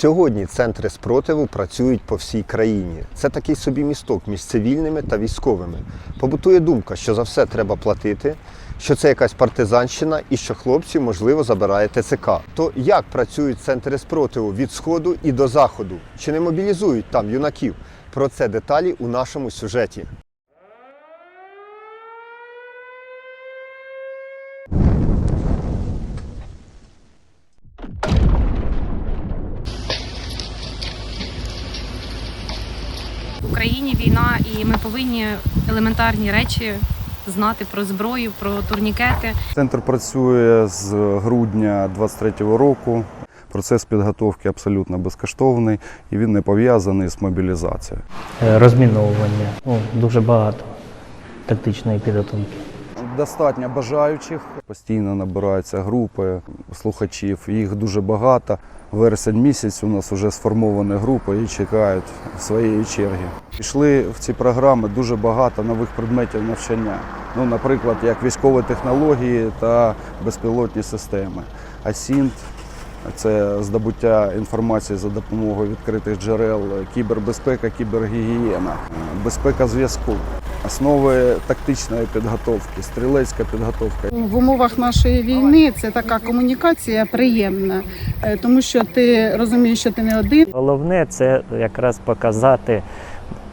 Сьогодні центри спротиву працюють по всій країні. Це такий собі місток між цивільними та військовими. Побутує думка, що за все треба платити, що це якась партизанщина і що хлопців, можливо, забирає ТЦК. То як працюють центри спротиву від сходу і до заходу? Чи не мобілізують там юнаків? Про це деталі у нашому сюжеті. В Україні війна, і ми повинні елементарні речі знати про зброю, про турнікети. Центр працює з грудня 23-го року. Процес підготовки абсолютно безкоштовний і він не пов'язаний з мобілізацією. Е, розміновування. Ну, дуже багато тактичної підготовки. Достатньо бажаючих. Постійно набираються групи слухачів. Їх дуже багато. Вересень місяць у нас вже сформовані групи і чекають своєї черги. Пішли в ці програми дуже багато нових предметів навчання. Ну, наприклад, як військові технології та безпілотні системи. АСІНТ це здобуття інформації за допомогою відкритих джерел, кібербезпека, кібергігієна, безпека зв'язку, основи тактичної підготовки, стрілецька підготовка. В умовах нашої війни це така комунікація приємна, е, тому що ти розумієш, що ти не один. Головне це якраз показати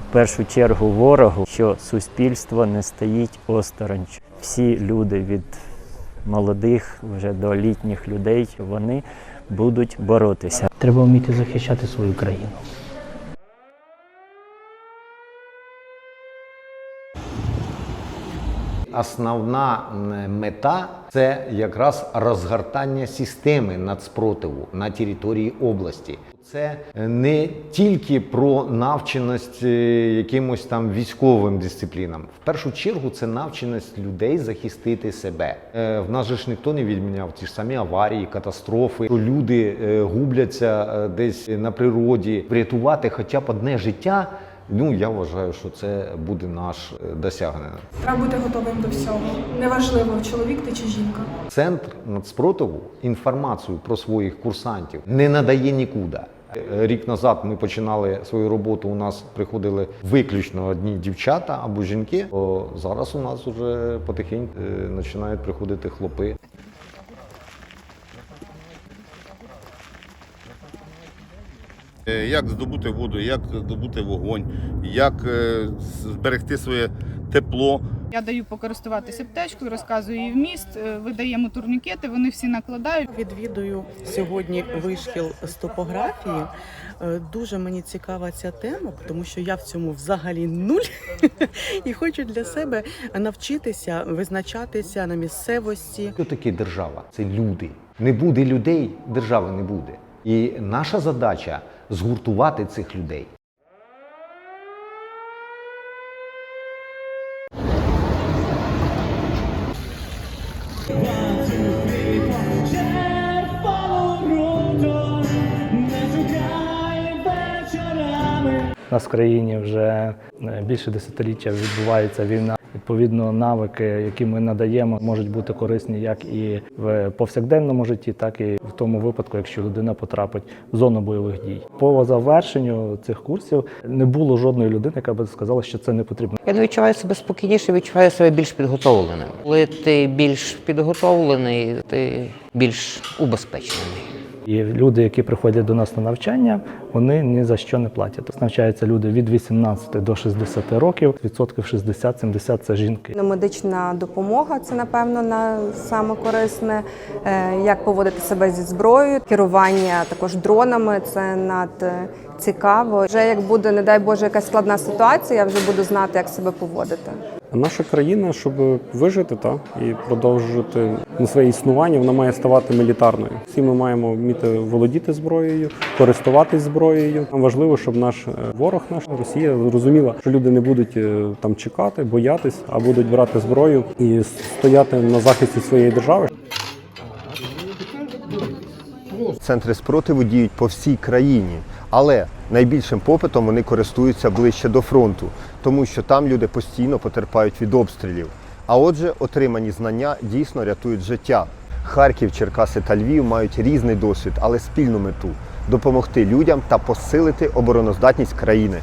в першу чергу ворогу, що суспільство не стоїть осторонь. Всі люди від молодих вже до літніх людей вони будуть боротися. Треба вміти захищати свою країну. Основна мета це якраз розгортання системи нацпротиву на території області. Це не тільки про навченість е, якимось там військовим дисциплінам. В першу чергу це навченість людей захистити себе. Е, В нас же ж ніхто не відміняв ті ж самі аварії, катастрофи. Люди е, губляться е, десь на природі. Врятувати хоча б одне життя. Ну я вважаю, що це буде наш е, досягнення. Треба бути готовим до всього. Неважливо, чоловік ти чи жінка. Центр нацпротиву інформацію про своїх курсантів не надає нікуди. Е, Рік назад ми починали свою роботу. У нас приходили виключно одні дівчата або жінки. То зараз у нас вже потихеньку е, починають приходити хлопи. Як здобути воду, як здобути вогонь, як е, зберегти своє тепло. Я даю покористуватися аптечкою, розказую її вміст, е, видаємо турнікети, вони всі накладають. Відвідую сьогодні вишкіл з топографії. Е, Дуже мені цікава ця тема, тому що я в цьому взагалі нуль і хочу для себе навчитися визначатися на місцевості. Що таке держава? Це люди. Не буде людей, держави не буде. І наша задача згуртувати цих людей. У нас в країні вже е, більше десятиліття відбувається війна. Відповідно, навики, які ми надаємо, можуть бути корисні як і в повсякденному житті, так і в тому випадку, якщо людина потрапить в зону бойових дій. По завершенню цих курсів не було жодної людини, яка би сказала, що це не потрібно. Я не відчуваю себе спокійніше, відчуваю себе більш підготовленим. Коли ти більш підготовлений, ти більш убезпечений. І люди, які приходять до нас на навчання, вони ні за що не платять. Тобто навчаються люди від 18 до 60 років, відсотків 60-70 – це жінки. Медична допомога це напевно на саме корисне. Е, Як поводити себе зі зброєю, керування також дронами це над е, цікаво. Вже як буде, не дай Боже, якась складна ситуація, я вже буду знати, як себе поводити. Наша країна, щоб вижити та і продовжити своє існування, вона має ставати мілітарною. Всі ми маємо вміти володіти зброєю, користуватись зброєю. Нам важливо, щоб наш е, ворог, наш Росія, зрозуміла, що люди не будуть е, там чекати, боятись, а будуть брати зброю і стояти на захисті своєї держави. Центри спротиву діють по всій країні, але найбільшим попитом вони користуються ближче до фронту, тому що там люди постійно потерпають від обстрілів. А отже, отримані знання дійсно рятують життя. Харків, Черкаси та Львів мають різний досвід, але спільну мету допомогти людям та посилити обороноздатність країни.